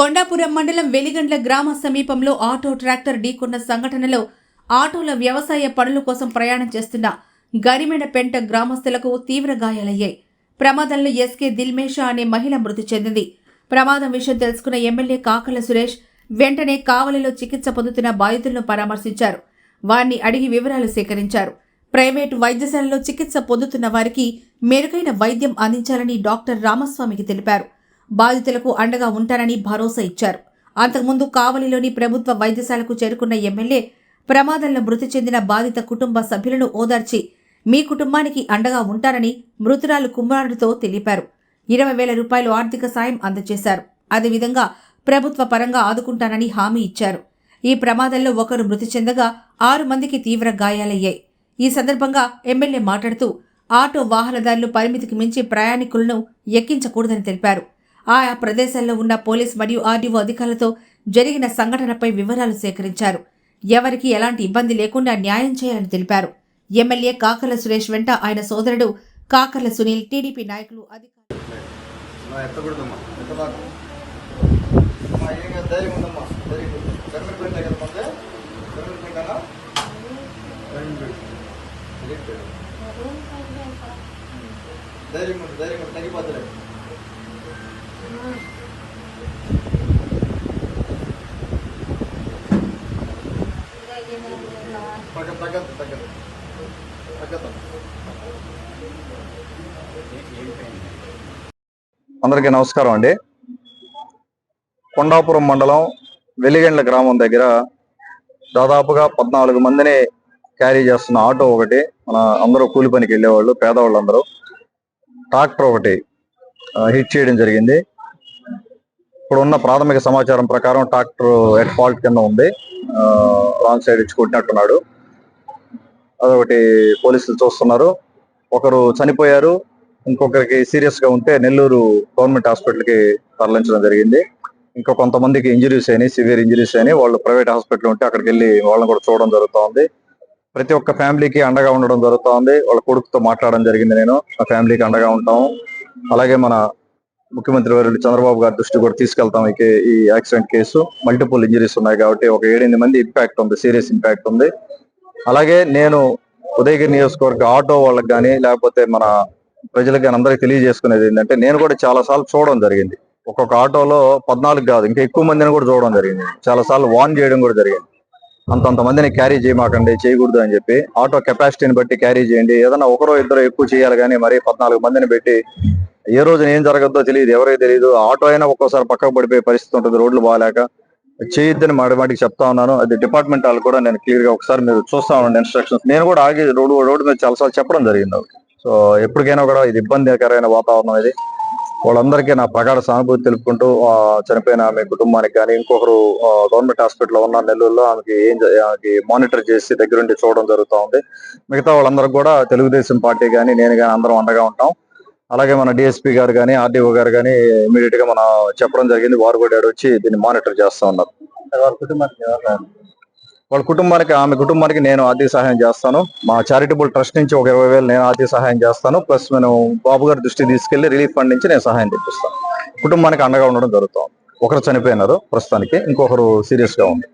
కొండాపురం మండలం వెలిగండ్ల గ్రామ సమీపంలో ఆటో ట్రాక్టర్ ఢీకొన్న సంఘటనలో ఆటోల వ్యవసాయ పనుల కోసం ప్రయాణం చేస్తున్న గరిమెడపెంట గ్రామస్తులకు తీవ్ర గాయాలయ్యాయి. ప్రమాదంలో ఎస్కే దిల్మేషా అనే మహిళ మృతి చెందింది. ప్రమాదం విషయం తెలుసుకున్న ఎమ్మెల్యే కాకల సురేష్ వెంటనే కావలిలో చికిత్స పొందుతున్న బాధితులను పరామర్శించారు. వారిని అడిగి వివరాలు సేకరించారు. ప్రైవేటు వైద్యశాలలో చికిత్స పొందుతున్న వారికి మెరుగైన వైద్యం అందించాలని డాక్టర్ రామస్వామికి తెలిపారు. బాధితులకు అండగా ఉంటారని భరోసా ఇచ్చారు. అంతకుముందు కావలిలోని ప్రభుత్వ వైద్యశాలకు చేరుకున్న ఎమ్మెల్యే ప్రమాదంలో మృతి చెందిన బాధిత కుటుంబ సభ్యులను ఓదార్చి మీ కుటుంబానికి అండగా ఉంటారని మృతురాలు కుమారుడితో తెలిపారు. ఇరవై వేల రూపాయలు ఆర్థిక సాయం అందజేశారు. అదేవిధంగా ప్రభుత్వ పరంగా ఆదుకుంటానని హామీ ఇచ్చారు. ఈ ప్రమాదంలో ఒకరు మృతి చెందగా ఆరు మందికి తీవ్ర గాయాలయ్యాయి. ఈ సందర్భంగా ఎమ్మెల్యే మాట్లాడుతూ ఆటో వాహనదారులు పరిమితికి మించి ప్రయాణికులను ఎక్కించకూడదని తెలిపారు. ఆయా ప్రదేశాల్లో ఉన్న పోలీస్ మరియు ఆర్డీఓ అధికారులతో జరిగిన సంఘటనపై వివరాలు సేకరించారు. ఎవరికి ఎలాంటి ఇబ్బంది లేకుండా న్యాయం చేయాలని తెలిపారు. ఎమ్మెల్యే కాకర్ల సురేష్ వెంట ఆయన సోదరుడు కాకర్ల సునీల్ టీడీపీ నాయకులు అధికారులు ధైర్యం ధైర్యం. తగ్గదు తగ్గదు అందరికీ నమస్కారం అండి. కొండాపురం మండలం వెలిగండ్ల గ్రామం దగ్గర దాదాపుగా పద్నాలుగు మందిని క్యారీ చేస్తున్న ఆటో ఒకటి మన అందరూ కూలి పనికి వెళ్ళేవాళ్ళు పేదవాళ్ళు అందరూ ట్రాక్టర్ ఒకటి హిట్ చేయడం జరిగింది. ఇప్పుడు ఉన్న ప్రాథమిక సమాచారం ప్రకారం ట్రాక్టర్ ఎట్ ఫాల్ట్ కింద ఉంది. రాంగ్ సైడ్ ఇచ్చి కొట్టినట్టున్నాడు. అదొకటి పోలీసులు చూస్తున్నారు. ఒకరు చనిపోయారు. ఇంకొకరికి సీరియస్గా ఉంటే నెల్లూరు గవర్నమెంట్ హాస్పిటల్కి తరలించడం జరిగింది. ఇంకా కొంతమందికి ఇంజరీస్ అయినాయి సివియర్ ఇంజరీస్ అయినాయి. వాళ్ళు ప్రైవేట్ హాస్పిటల్ ఉంటే అక్కడికి వెళ్ళి వాళ్ళని కూడా చూడడం జరుగుతూ ఉంది ప్రతి ఒక్క ఫ్యామిలీకి అండగా ఉండడం జరుగుతూ ఉంది వాళ్ళ కొడుకుతో మాట్లాడడం జరిగింది నేను. ఆ ఫ్యామిలీకి అండగా ఉంటాం అలాగే మన ముఖ్యమంత్రి వారు చంద్రబాబు గారి దృష్టి కూడా తీసుకెళ్తాం. ఈ ఈ యాక్సిడెంట్ కేసు మల్టిపుల్ ఇంజరీస్ ఉన్నాయి కాబట్టి ఒక ఏడెనిమిది మంది ఇంపాక్ట్ ఉంది సీరియస్ ఇంపాక్ట్ ఉంది. అలాగే నేను ఉదయగిరి నియోజకవర్గ ఆటో వాళ్ళకి కానీ లేకపోతే మన ప్రజలకు కానీ అందరికి తెలియజేసుకునేది ఏంటంటే నేను కూడా చాలా సార్లు చూడడం జరిగింది. ఒక్కొక్క ఆటోలో పద్నాలుగు కాదు ఇంకా ఎక్కువ మందిని కూడా చూడడం జరిగింది. చాలా సార్లు వాన్ చేయడం కూడా జరిగింది. అంతంత మందిని క్యారీ చేయమాకండి చేయకూడదు అని చెప్పి ఆటో కెపాసిటీని బట్టి క్యారీ చేయండి. ఏదైనా ఒకరో ఇద్దరు ఎక్కువ చేయాలి కానీ మరి పద్నాలుగు మందిని పెట్టి ఏ రోజున ఏం జరగద్దో తెలియదు ఎవరో తెలియదు. ఆటో అయినా ఒక్కోసారి పక్కకు పడిపోయే పరిస్థితి ఉంటుంది రోడ్లు బాగాలేక చేయొద్దని మాటి మాటికి చెప్తా ఉన్నాను. అది డిపార్ట్మెంట్ వాళ్ళు కూడా నేను క్లియర్గా ఒకసారి మీరు చూస్తా ఉన్నాను ఇన్స్ట్రక్షన్స్. నేను కూడా ఆగి రోడ్డు రోడ్డు మీద చాలాసార్లు చెప్పడం జరిగింది సో ఎప్పటికైనా కూడా ఇది ఇబ్బందికరమైన వాతావరణం ఇది. వాళ్ళందరికీ నా ప్రగాఢ సానుభూతి తెలుపుకుంటూ చనిపోయిన ఆమె కుటుంబానికి కానీ ఇంకొకరు గవర్నమెంట్ హాస్పిటల్లో ఉన్న నెల్లూరులో ఆమెకి ఏం ఆమెకి మానిటర్ చేసి దగ్గరుండి చూడడం జరుగుతూ ఉంది. మిగతా వాళ్ళందరికీ కూడా తెలుగుదేశం పార్టీ కానీ నేను కానీ అందరం అండగా ఉంటాం. అలాగే మన డిఎస్పీ గారు కానీ ఆర్డీఓ గారు కానీ ఇమీడియట్గా మనం చెప్పడం జరిగింది. వారు కూడా వచ్చి దీన్ని మానిటర్ చేస్తా ఉన్నారు. వాళ్ళ కుటుంబానికి ఎవరు వాళ్ళ కుటుంబానికి ఆమె కుటుంబానికి నేను ఆర్థిక సహాయం చేస్తాను. మా చారిటబుల్ ట్రస్ట్ నుంచి ఒక ఇరవై వేలు నేను ఆర్థిక సహాయం చేస్తాను. ప్లస్ నేను బాబు గారి దృష్టికి తీసుకెళ్ళి రిలీఫ్ ఫండ్ నుంచి నేను సహాయం తెప్పిస్తాను. కుటుంబానికి అండగా ఉండడం జరుగుతుంది. ఒకరు చనిపోయినారు ప్రస్తుతానికి ఇంకొకరు సీరియస్గా ఉంది.